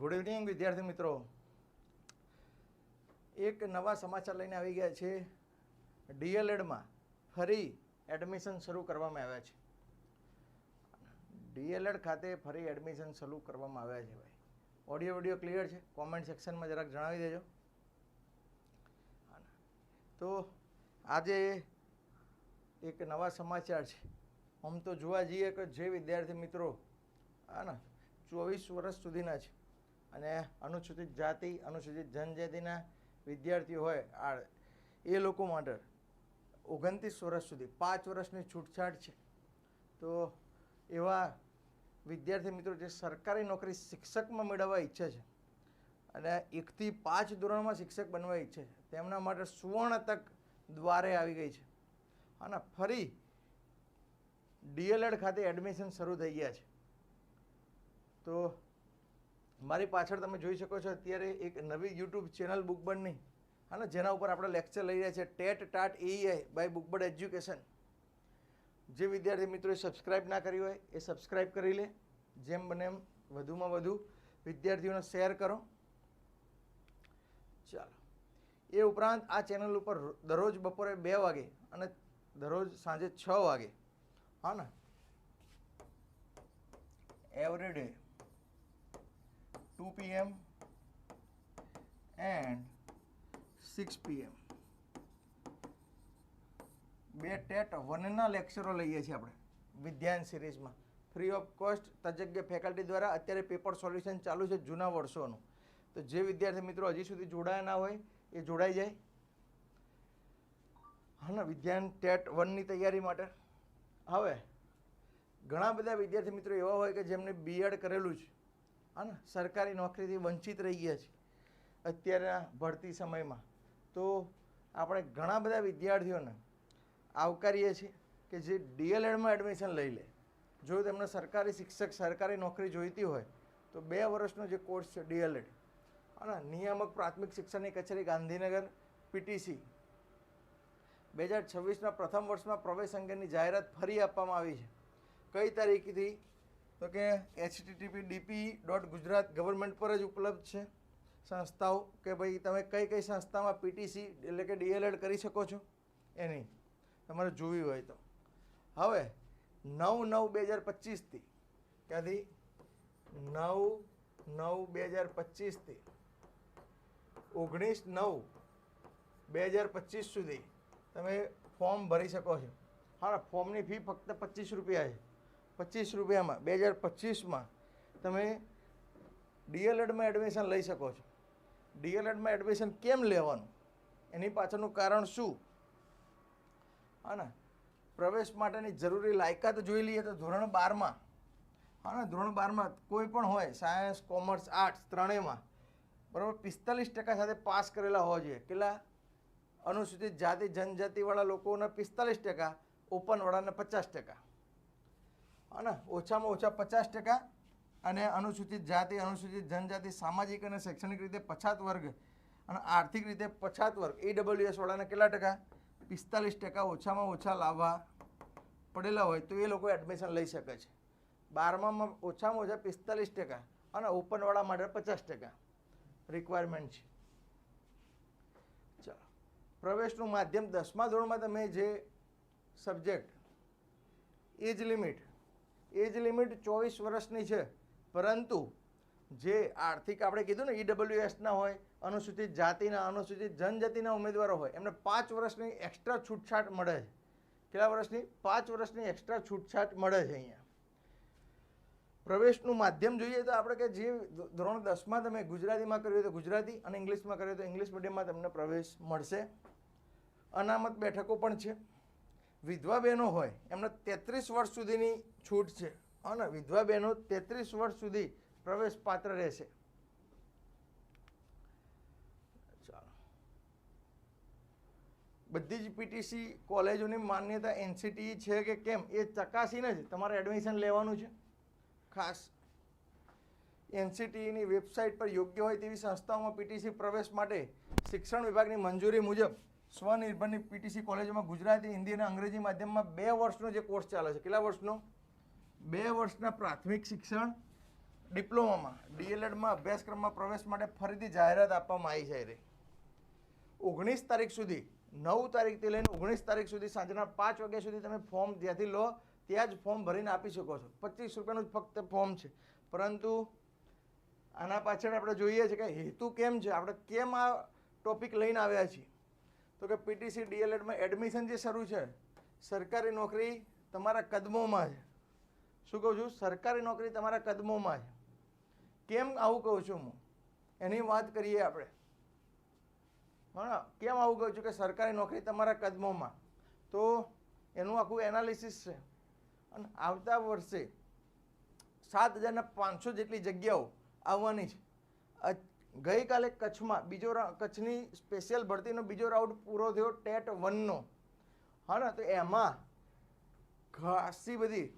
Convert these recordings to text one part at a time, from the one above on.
Good evening વિદ્યાર્થી મિત્રો. એક નવા સમાચાર લઈને આવી ગયા છે. ડીએલએડમાં ફરી એડમિશન શરૂ કરવામાં આવ્યા છે. ડીએલએડ ખાતે ફરી એડમિશન શરૂ કરવામાં આવ્યા છે ભાઈ. ઓડિયો વિડિયો ક્લિયર છે? કોમેન્ટ સેક્શનમાં જરાક જણાવી દેજો. તો આજે એક નવા સમાચાર છે. આમ તો જોવા જઈએ કે જે વિદ્યાર્થી મિત્રો હા ને ચોવીસ વર્ષ સુધીના છે. અને અનુસૂચિત જાતિ, અનુસૂચિત જનજાતિના વિદ્યાર્થીઓ હોય આ એ લોકો માટે ઓગણત્રીસ વર્ષ સુધી, પાંચ વર્ષની છૂટછાટ છે. તો એવા વિદ્યાર્થી મિત્રો જે સરકારી નોકરી શિક્ષકમાં મેળવવા ઈચ્છે છે અને એકથી પાંચ ધોરણમાં શિક્ષક બનવા ઈચ્છે છે, તેમના માટે સુવર્ણ તક દ્વારે આવી ગઈ છે. અને ફરી ડીએલએડ ખાતે એડમિશન શરૂ થઈ ગયા છે. તો મારી પાછળ તમે જોઈ શકો છો અત્યારે એક નવી યુટ્યુબ ચેનલ બુકબર્ડની હા જેના ઉપર આપણે લેક્ચર લઈ રહ્યા છીએ TET TAT AI by Bookbird Education જે વિદ્યાર્થી મિત્રોએ સબસ્ક્રાઇબ ના કરી હોય, એ સબસ્ક્રાઇબ કરી લે. જેમ બને એમ વધુમાં વધુ વિદ્યાર્થીઓને શેર કરો. ચાલો. એ ઉપરાંત આ ચેનલ ઉપર દરરોજ બપોરે બે વાગે અને દરરોજ સાંજે છ વાગે. હા ને? Every two PM and six PM બે ટેટ વનના લેક્ચરો લઈએ છીએ આપણે, વિદ્યાન સિરીઝમાં. ફ્રી ઓફ કોસ્ટ તજજ્ઞ ફેકલ્ટી દ્વારા અત્યારે પેપર સોલ્યુશન ચાલુ છે જૂના વર્ષોનું. તો જે વિદ્યાર્થી મિત્રો હજી સુધી જોડાયા ના હોય, એ જોડાઈ જાય. હા ને વિદ્યાન ટેટ વનની તૈયારી માટે. હવે, ઘણા બધા વિદ્યાર્થી મિત્રો એવા હોય કે જેમને બીએડ કરેલું છે હા ને સરકારી નોકરીથી વંચિત રહી ગયા છે અત્યારના ભરતી સમયમાં. તો આપણે ઘણા બધા વિદ્યાર્થીઓને આવકારીએ છીએ કે જે ડીએલએડમાં એડમિશન લઈ લે. જો તેમને સરકારી શિક્ષક, સરકારી નોકરી જોઈતી હોય, તો બે વર્ષનો જે કોર્સ છે ડીએલએડ, અને નિયામક પ્રાથમિક શિક્ષણની કચેરી ગાંધીનગર, પીટીસી, બે હજાર છવ્વીસના પ્રથમ વર્ષમાં પ્રવેશ અંગેની જાહેરાત ફરી આપવામાં આવી છે. કઈ તારીખથી તો કે HTTP DP dot Gujarat government પર જ ઉપલબ્ધ છે. સંસ્થાઓ કે ભાઈ તમે કઈ કઈ સંસ્થામાં પીટીસી એટલે કે ડીએલએડ કરી શકો છો. એની તમારે જોવી હોય તો. હવે નવ નવ બે હજાર પચીસથી ક્યાંથી? નવ નવ બે હજાર પચીસથી ઓગણીસ નવ બે હજાર પચીસ સુધી તમે ફોર્મ ભરી શકો છો. હા ફોર્મની ફી ફક્ત પચીસ રૂપિયા છે. પચીસ રૂપિયામાં, બે હજાર પચીસમાં તમે ડીએલએડમાં એડમિશન લઈ શકો છો. ડીએલએડમાં એડમિશન કેમ લેવાનું? એની પાછળનું કારણ શું? હા ને, પ્રવેશ માટેની જરૂરી લાયકાત જોઈ લઈએ તો ધોરણ બારમાં, હા ને, ધોરણ બારમાં કોઈ પણ હોય સાયન્સ કોમર્સ આર્ટ્સ ત્રણેયમાં, બરાબર, પિસ્તાલીસ ટકા સાથે પાસ કરેલા હોવા જોઈએ. કેટલા? અનુસૂચિત જાતિ, જનજાતિવાળા લોકોના પિસ્તાલીસ ટકા ઓપનવાળાને પચાસ ટકા. હા ને ઓછામાં ઓછા પચાસ ટકા અને અનુસૂચિત જાતિ, અનુસૂચિત જનજાતિ, સામાજિક અને શૈક્ષણિક રીતે પછાત વર્ગ અને આર્થિક રીતે પછાત વર્ગ એ વાળાને કેટલા ટકા? પિસ્તાલીસ ટકા ઓછામાં ઓછા લાવવા પડેલા હોય તો એ લોકો એડમિશન લઈ શકે છે. બારમામાં ઓછામાં ઓછા પિસ્તાલીસ ટકા અને ઓપનવાળા માટે પચાસ ટકા રિક્વાયરમેન્ટ છે. ચાલો. પ્રવેશનું માધ્યમ દસમા ધોરણમાં તમે જે subject age limit age limit ચોવીસ વર્ષની છે. પરંતુ જે આર્થિક આપણે કીધું ને ઈડબ્લ્યુએસના હોય, અનુસૂચિત જાતિના, અનુસૂચિત જનજાતિના ઉમેદવારો હોય, એમને પાંચ વર્ષની એક્સ્ટ્રા છૂટછાટ મળે છે. કેટલા વર્ષની? પાંચ વર્ષની એક્સ્ટ્રા છૂટછાટ મળે છે અહીંયા. પ્રવેશનું માધ્યમ જોઈએ તો આપણે કે જે ધોરણ દસમાં તમે ગુજરાતીમાં કર્યું તો ગુજરાતી અને ઇંગ્લિશમાં કર્યું તો ઇંગ્લિશ મીડિયમમાં તમને પ્રવેશ મળશે. અનામત બેઠકો પણ છે. વિધવા બહેનો હોય, એમને તેત્રીસ વર્ષ સુધીની છૂટ છે અને વિધવા બહેનો તેત્રીસ વર્ષ સુધી પ્રવેશ પાત્ર રહેશે. બધી જ પીટીસી કોલેજોની માન્યતા એનસીટી છે કે કેમ, એ ચકાસીને જ તમારે એડમિશન લેવાનું છે. ખાસ એનસીટીની વેબસાઇટ પર યોગ્ય હોય તેવી સંસ્થાઓમાં પીટીસી પ્રવેશ માટે શિક્ષણ વિભાગની મંજૂરી મુજબ સ્વનિર્ભરની પીટીસી કોલેજોમાં ગુજરાતી, હિન્દી અને અંગ્રેજી માધ્યમમાં બે વર્ષનો જે કોર્સ ચાલે છે, કેટલા વર્ષનો? બે વર્ષના પ્રાથમિક શિક્ષણ, ડિપ્લોમામાં, ડીએલએડમાં અભ્યાસક્રમમાં પ્રવેશ માટે ફરીથી જાહેરાત આપવામાં આવી છે રે ઓગણીસ તારીખ સુધી, નવ તારીખથી લઈને ઓગણીસ તારીખ સુધી સાંજના પાંચ વાગ્યા સુધી તમે ફોર્મ જ્યાંથી લો, ત્યાં જ ફોર્મ ભરીને આપી શકો છો. પચીસ રૂપિયાનું જ ફક્ત ફોર્મ છે. પરંતુ આના પાછળ આપણે જોઈએ છીએ કે હેતુ કેમ છે? આપણે કેમ આ ટોપિક લઈને આવ્યા છીએ? તો કે પીટીસી ડીએલએડમાં એડમિશન જે શરૂ છે, સરકારી નોકરી તમારા કદમોમાં છે. શું કહું છું? સરકારી નોકરી તમારા કદમોમાં છે. કેમ આવું કહું છું હું? એની વાત કરીએ આપણે. હા કેમ આવું કહું છું કે સરકારી નોકરી તમારા કદમોમાં? તો એનું આખું એનાલિસિસ છે. અને આવતા વર્ષે સાત હજારના પાંચસો જેટલી જગ્યાઓ આવવાની છે. ગઈકાલે કચ્છમાં બીજો કચ્છની સ્પેશિયલ ભરતીનો બીજો રાઉન્ડ પૂરો થયો ટેટ વનનો. હા ને, તો એમાં ખાસી બધી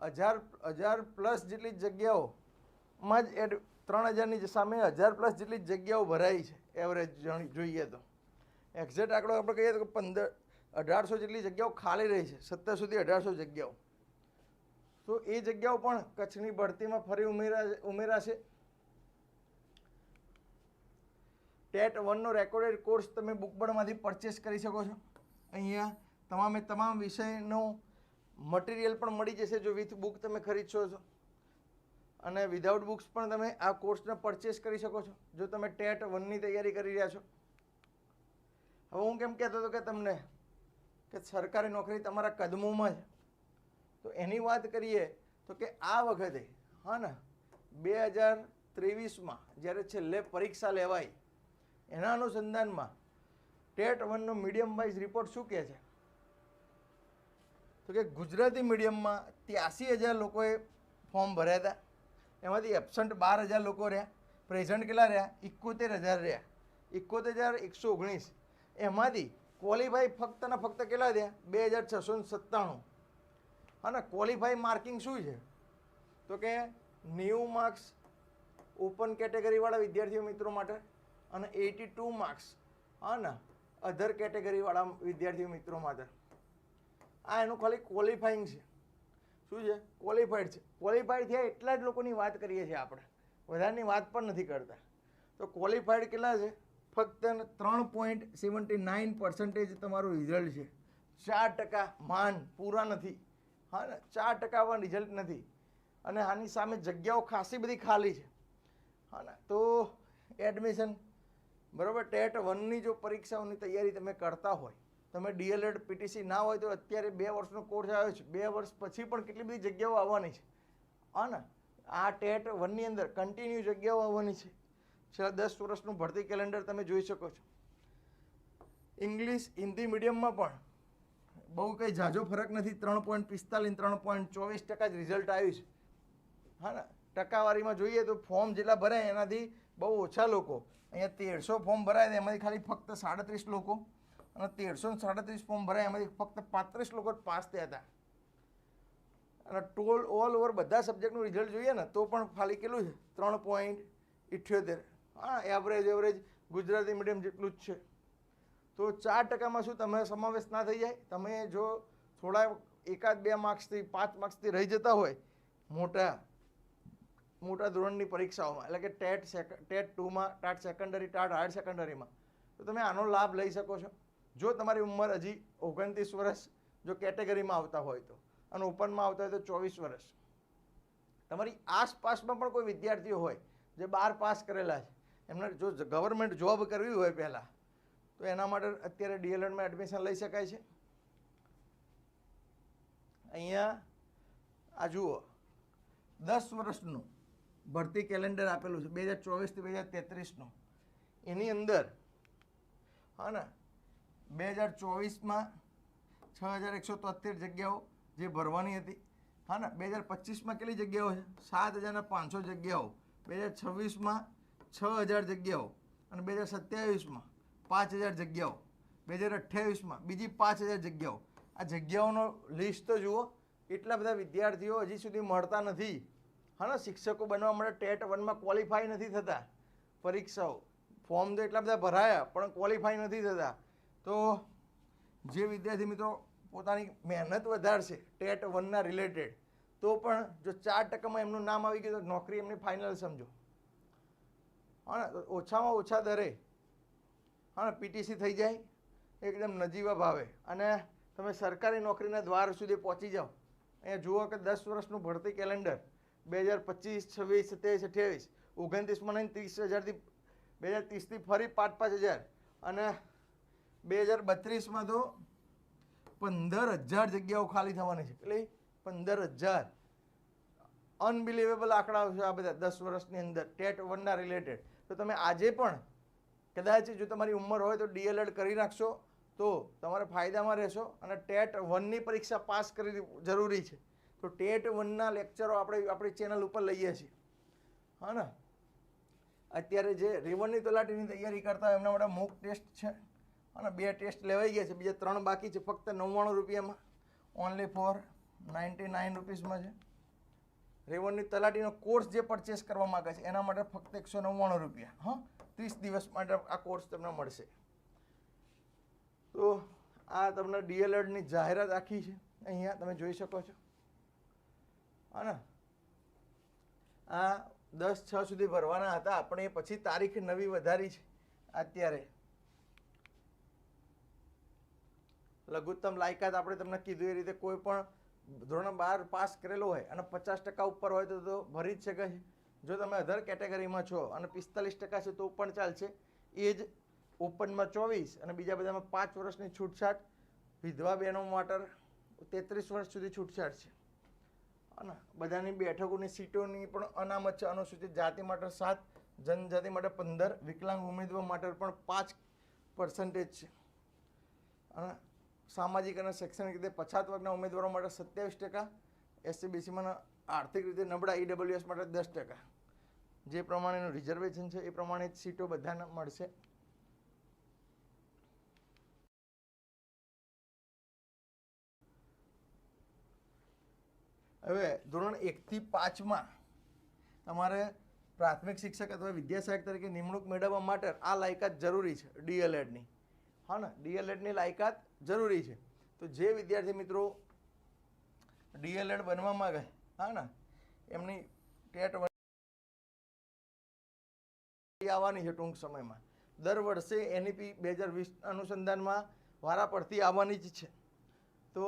હજાર હજાર પ્લસ જેટલી જગ્યાઓમાં જ એડ, ત્રણ હજારની સામે હજાર પ્લસ જેટલી જગ્યાઓ ભરાઈ છે એવરેજ જોઈએ તો. એક્ઝેક્ટ આંકડો આપણે કહીએ તો પંદર, અઢારસો જેટલી જગ્યાઓ ખાલી રહી છે, સત્તર સુધી અઢારસો જગ્યાઓ. તો એ જગ્યાઓ પણ કચ્છની ભરતીમાં ફરી ઉમેરા, ઉમેરાશે. ટેટ વનનો રેકોર્ડેડ કોર્સ તમે બુકબર્ડમાંથી પરચેસ કરી શકો છો. અહીંયા તમામે તમામ વિષયનું મટીરિયલ પણ મળી જશે જો વિથ બુક તમે ખરીદશો છો. અને વિધાઉટ બુક્સ પણ તમે આ કોર્સને પરચેસ કરી શકો છો, જો તમે ટેટ વનની તૈયારી કરી રહ્યા છો. હવે હું કેમ કહેતો હતો કે તમને કે સરકારી નોકરી તમારા કદમોમાં છે. તો એની વાત કરીએ તો કે આ વખતે, હા ને, બે હજાર ત્રેવીસમાં જ્યારે છેલ્લે પરીક્ષા લેવાય એના અનુસંધાનમાં ટેટ વનનો મીડિયમ વાઇઝ રિપોર્ટ શું કહે છે? તો કે ગુજરાતી મીડિયમમાં ત્યાસી હજાર લોકોએ ફોર્મ ભર્યા હતા. એમાંથી એબસન્ટ બાર હજાર લોકો રહ્યા. પ્રેઝન્ટ કેટલા રહ્યા? એકોતેર હજાર રહ્યા. એકોતેર હજાર એકસો ઓગણીસ. એમાંથી ક્વોલિફાઈ ફક્ત ને ફક્ત કેટલા થયા? બે હજાર છસો સત્તાણું. અને ક્વોલિફાઈ માર્કિંગ શું છે? તો કે નેવું માર્ક્સ ઓપન કેટેગરીવાળા વિદ્યાર્થીઓ મિત્રો માટે અને એટી ટુ માર્ક્સ. હા ને અધર કેટેગરીવાળા વિદ્યાર્થી મિત્રો માટે. આ એનું ખાલી ક્વોલિફાઈંગ છે. શું છે? ક્વોલિફાઈડ છે. ક્વોલિફાઈડ થયા એટલા જ લોકોની વાત કરીએ છીએ આપણે. વધારેની વાત પણ નથી કરતા. તો ક્વોલિફાઈડ કેટલા છે? ફક્ત ત્રણ પોઈન્ટ સેવન્ટી નાઇન પર્સન્ટેજ તમારું રિઝલ્ટ છે. ચાર ટકા માન પૂરા નથી. હા ને? ચાર ટકા પણ રિઝલ્ટ નથી. અને આની સામે જગ્યાઓ ખાસી બધી ખાલી છે. હા ને? તો એડમિશન બરાબર? ટેટ વનની જો પરીક્ષાઓની તૈયારી તમે કરતા હોય, તમે ડીએલએડ, પીટીસી ના હોય તો અત્યારે બે વર્ષનો કોર્સ આવ્યો છે. બે વર્ષ પછી પણ કેટલી બધી જગ્યાઓ આવવાની છે. અને આ ટેટ વનની અંદર કન્ટિન્યુ જગ્યાઓ આવવાની છે. છેલ્લા દસ વર્ષનું ભરતી કેલેન્ડર તમે જોઈ શકો છો. ઇંગ્લિશ હિન્દી મીડિયમમાં પણ બહુ કંઈ ઝાઝો ફરક નથી. ત્રણ પોઈન્ટ પિસ્તાલીસ, ત્રણ પોઈન્ટ ચોવીસ ટકા જ રિઝલ્ટ આવ્યું છે. હા ને? ટકાવારીમાં જોઈએ તો ફોર્મ જેટલા ભરાય એનાથી બહુ ઓછા લોકો. અહીંયા તેરસો ફોર્મ ભરાય ને એમાંથી ખાલી ફક્ત સાડત્રીસ લોકો. અને તેરસો ને સાડત્રીસ ફોર્મ ભરાય એમાંથી ફક્ત પાંત્રીસ લોકો પાસ થયા હતા. અને ટોલ ઓલ ઓવર બધા સબ્જેક્ટનું રિઝલ્ટ જોઈએ ને, તો પણ ખાલી કેટલું છે? ત્રણ પોઈન્ટ ઇઠ્યોતેર. હા એવરેજ એવરેજ ગુજરાતી મીડિયમ જેટલું જ છે. તો ચાર ટકામાં શું તમે સમાવેશ ના થઈ જાય? તમે જો થોડા એકાદ બે માર્ક્સથી પાંચ માર્ક્સથી રહી જતા હોય, મોટા મોટા ધોરણની પરીક્ષાઓમાં, એટલે કે ટેટ સેક, ટેટ ટુમાં, ટાટ સેકન્ડરી, ટાટ હાયર સેકન્ડરીમાં. તો તમે આનો લાભ લઈ શકો છો. જો તમારી ઉંમર હજી ઓગણત્રીસ વર્ષ, જો કેટેગરીમાં આવતા હોય તો, અને ઓપનમાં આવતા હોય તો ચોવીસ વર્ષ. તમારી આસપાસમાં પણ કોઈ વિદ્યાર્થીઓ હોય, જે બાર પાસ કરેલા છે, એમને જો, ગવર્મેન્ટ જોબ કરવી હોય પહેલાં, તો એના માટે અત્યારે ડીએલએડમાં એડમિશન લઈ શકાય છે. અહીંયા, આ જુઓ, દસ વર્ષનું ભરતી કેલેન્ડર આપેલું છે, બે હજાર ચોવીસથી બે હજાર તેત્રીસનું. એની અંદર, હા ને, બે હજાર ચોવીસમાં છ હજાર એકસો તોતેર જગ્યાઓ જે ભરવાની હતી. હા ને, બે હજાર પચીસમાં કેટલી જગ્યાઓ છે? સાત હજારના પાંચસો જગ્યાઓ. બે હજાર છવ્વીસમાં છ હજાર જગ્યાઓ. અને બે હજાર સત્યાવીસમાં પાંચ હજાર જગ્યાઓ. બે હજાર અઠ્યાવીસમાં બીજી પાંચ હજાર જગ્યાઓ. આ જગ્યાઓનો લિસ્ટ તો જુઓ, એટલા બધા વિદ્યાર્થીઓ હજી સુધી મળતા નથી. હા શિક્ષકો બનવા માટે ટેટ વનમાં ક્વોલિફાય નથી થતા. પરીક્ષાઓ ફોર્મ તો એટલા બધા ભરાયા, પણ ક્વોલિફાય નથી થતા. તો જે વિદ્યાર્થી મિત્રો પોતાની મહેનત વધારશે, ટેટ વનના રિલેટેડ તો પણ જો ચાર ટકામાં એમનું નામ આવી ગયું તો નોકરી એમની ફાઇનલ સમજો. હા ઓછામાં ઓછા દરે. હા પીટીસી થઈ જાય, એકદમ નજીવા ભાવે. અને તમે સરકારી નોકરીના દ્વાર સુધી પહોંચી જાઓ. અહીંયા જુઓ કે દસ વર્ષનું ભરતી કેલેન્ડર બે હજાર પચીસ, છવ્વીસ, સત્યાવીસ, અઠ્યાવીસ, ઓગણત્રીસમાં નહીં, ત્રીસ હજારથી બે હજાર ત્રીસથી ફરી પાંચ પાંચ હજાર. અને બે હજાર બત્રીસમાં તો પંદર હજાર જગ્યાઓ ખાલી થવાની છે. એટલે પંદર હજાર. અનબિલિવેબલ આંકડાઓ છે આ બધા દસ વર્ષની અંદર. ટેટ વનના રિલેટેડ તો તમે આજે પણ કદાચ જો તમારી ઉંમર હોય તો ડીએલએડ કરી નાખશો તો તમારે ફાયદામાં રહેશો અને ટેટ વનની પરીક્ષા પાસ કરવી જરૂરી છે. તો ટેટ વનના લેક્ચરો આપણે, આપણી ચેનલ ઉપર લઈએ છીએ. હા ને? અત્યારે જે રેવન્યુ તલાટીની તૈયારી કરતા હોય, એમના માટે મૂક ટેસ્ટ છે. અને બે ટેસ્ટ લેવાઈ ગયા છે. બીજા ત્રણ બાકી છે. ફક્ત નવ્વાણું રૂપિયામાં. ઓનલી ફોર નાઇન્ટી નાઇન રૂપીસમાં છે. રેવન્યુ તલાટીનો કોર્સ જે પરચેસ કરવા માગે છે, એના માટે ફક્ત એકસો નવ્વાણું રૂપિયા. હા? ત્રીસ દિવસ માટે આ કોર્સ તમને મળશે. તો આ તમને ડીએલએડની જાહેરાત આખી છે. અહીંયા તમે જોઈ શકો છો. હા આ દસ છ સુધી ભરવાના હતા. આપણે પછી તારીખ નવી વધારી છે અત્યારે. લઘુત્તમ લાયકાત આપણે તમને કીધું એ રીતે કોઈ પણ ધોરણ બાર પાસ કરેલો હોય અને પચાસ ટકા ઉપર હોય તો ભરી જ શકે છે જો તમે અધર કેટેગરીમાં છો અને પિસ્તાલીસ ટકા છે તો પણ ચાલશે. એ જ ઓપનમાં ચોવીસ અને બીજા બધામાં પાંચ વર્ષની છૂટછાટ. વિધવા બહેનો માટે તેત્રીસ વર્ષ સુધી છૂટછાટ છે. અને બધાની બેઠકોની સીટોની પણ અનામત છે. અનુસૂચિત જાતિ માટે સાત, જનજાતિ માટે પંદર, વિકલાંગ ઉમેદવાર માટે પણ પાંચ પર્સન્ટેજ છે. અને સામાજિક અને શૈક્ષણિક રીતે પછાત વર્ગના ઉમેદવારો માટે સત્યાવીસ ટકા એસસીબીસીમાં આર્થિક રીતે નબળા ઈડબ્લ્યુએસ માટે દસ ટકા. જે પ્રમાણેનું રિઝર્વેશન છે, એ પ્રમાણે સીટો બધાને મળશે. હવે ધોરણ એકથી પાંચમાં તમારે પ્રાથમિક શિક્ષક અથવા વિદ્યાસહાયક તરીકે નિમણૂક મેળવવા માટે આ લાયકાત જરૂરી છે ડીએલએડની હા ને? ડીએલએડની લાયકાત જરૂરી છે. તો જે વિદ્યાર્થી મિત્રો ડીએલએડ બનવા માગે, હા ને? એમની ટેટ આવવાની છે ટૂંક સમયમાં. દર વર્ષે એનઈપી બે હજાર વીસ અનુસંધાનમાં વારા પડતી આવવાની જ છે. તો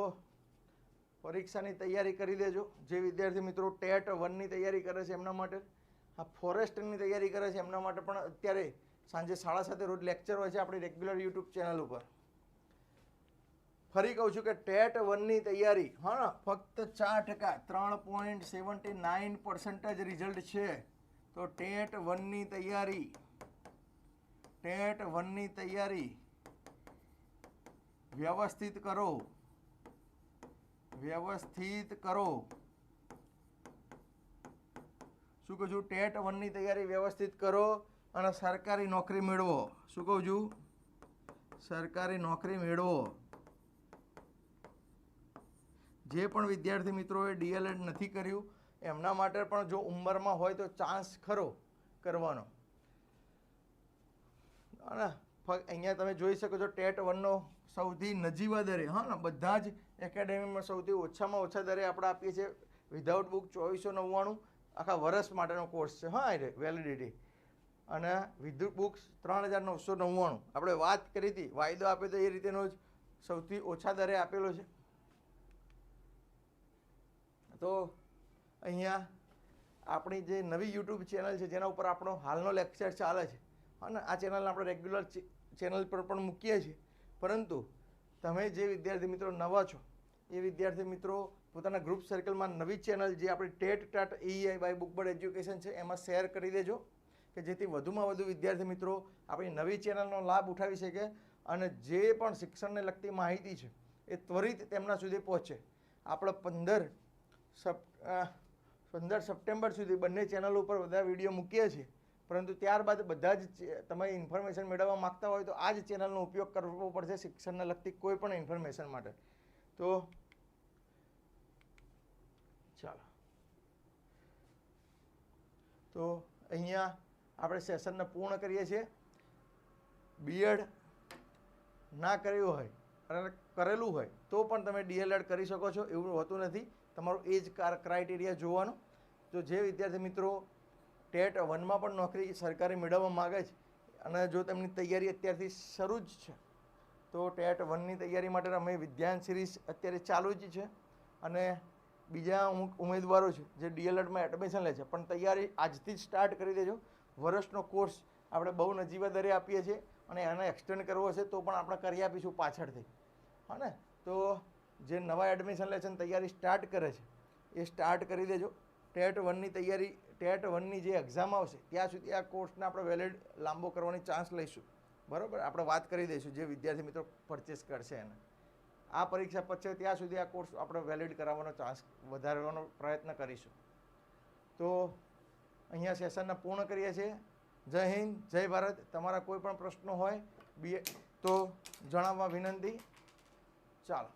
પરીક્ષાની તૈયારી કરી દેજો જે વિદ્યાર્થી મિત્રો ટેટ વનની તૈયારી કરે છે એમના માટે આ ફોરેસ્ટની તૈયારી કરે છે એમના માટે પણ અત્યારે સાંજે સાડા સાતે રોજ લેક્ચર હોય છે આપણી રેગ્યુલર યુટ્યુબ ચેનલ ઉપર. ફરી કહું છું કે ટેટ વનની તૈયારી, હા ફક્ત ચાર ટકા, ત્રણ point seventy nine percentage result છે. તો ટેટ વનની તૈયારી, ટેટ વનની તૈયારી વ્યવસ્થિત કરો. વ્યવસ્થિત કરો. શું કહું છું? ટેટ વનની તૈયારી વ્યવસ્થિત કરો અને સરકારી નોકરી મેળવો. શું કહું છું? સરકારી નોકરી મેળવો. જે પણ વિદ્યાર્થી મિત્રોએ ડીએલએડ નથી કર્યું, એમના માટે પણ જો ઉંમરમાં હોય તો ચાન્સ ખરો કરવાનો. અને અહીંયા તમે જોઈ શકો છો, ટેટ વનનો સૌથી નજીવા દરે. હા ને, બધા જ એકેડેમીમાં સૌથી ઓછામાં ઓછા દરે આપણે આપીએ છીએ વિધાઉટ બુક ચોવીસો નવ્વાણું, આખા વર્ષ માટેનો કોર્સ છે. હા, એ વેલિડિટી અને વિદ્યુત બુક્સ ત્રણ હજાર નવસો નવ્વાણું. આપણે વાત કરી હતી, વાયદો આપ્યો તો એ રીતેનો જ સૌથી ઓછા દરે આપેલો છે. તો અહીંયા આપણી જે નવી યુટ્યુબ ચેનલ છે, જેના ઉપર આપણો હાલનો લેક્ચર ચાલે છે. અને આ ચેનલને આપણે રેગ્યુલર ચેનલ પર પણ મૂકીએ છીએ. પરંતુ તમે જે વિદ્યાર્થી મિત્રો નવા છો, એ વિદ્યાર્થી મિત્રો પોતાના ગ્રુપ સર્કલમાં નવી ચેનલ જે આપણી TET TAT AI by Bookbird Education છે, એમાં શેર કરી દેજો, કે જેથી વધુમાં વધુ વિદ્યાર્થી મિત્રો આપણી નવી ચેનલનો લાભ ઉઠાવી શકે અને જે પણ શિક્ષણને લગતી માહિતી છે, એ ત્વરિત તેમના સુધી પહોંચે. આપણે પંદર સપ પંદર સપ્ટેમ્બર સુધી બંને ચેનલ ઉપર બધા વીડિયો મૂકીએ છીએ. પરંતુ ત્યારબાદ બધા જ તમે ઇન્ફોર્મેશન મેળવવા માગતા હોય તો આ જ ચેનલનો ઉપયોગ કરવો પડશે શિક્ષણને લગતી કોઈ પણ ઇન્ફોર્મેશન માટે. તો ચાલો. તો અહીંયા આપણે સેશનને પૂર્ણ કરીએ છીએ. બીએડ ના કર્યું હોય, અને કરેલું હોય, તો પણ તમે ડીએલએડ કરી શકો છો, એવું હોતું નથી. તમારું એજ ક્રાઇટેરિયા જોવાનું. તો જે વિદ્યાર્થી મિત્રો ટેટ વનમાં પણ નોકરી સરકારી મેળવવા માગે છે. અને જો તેમની તૈયારી અત્યારથી શરૂ જ છે, તો ટેટ વનની તૈયારી માટે અમે વિદ્યાન સિરીઝ અત્યારે ચાલુ જ છે. અને બીજા અમુક ઉમેદવારો છે, જે ડીએલએડમાં એડમિશન લે છે, પણ તૈયારી આજથી જ સ્ટાર્ટ કરી દેજો. વર્ષનો કોર્સ આપણે બહુ નજીવા દરે આપીએ છીએ અને એને એક્સટેન્ડ કરવો હશે તો પણ આપણે કરી આપીશું પાછળથી. હા તો જે નવા એડમિશન લે છે તૈયારી સ્ટાર્ટ કરે છે, એ સ્ટાર્ટ કરી દેજો. ટેટ વનની તૈયારી ટેટ વનની જે એક્ઝામ આવશે, ત્યાં સુધી આ કોર્સને આપણે વેલિડ લાંબો કરવાની ચાન્સ લઈશું. બરાબર? આપણે વાત કરી દઈશું જે વિદ્યાર્થી મિત્રો પરચેસ કરશે એને. આ પરીક્ષા પછી ત્યાં સુધી આ કોર્સ આપણે વેલિડ કરાવવાનો ચાન્સ વધારવાનો પ્રયત્ન કરીશું. તો અહીંયા સેશનને પૂર્ણ કરીએ છીએ. જય હિન્દ, જય ભારત. તમારા કોઈ પણ પ્રશ્નો હોય, બી તો જણાવવા વિનંતી. ચાલો.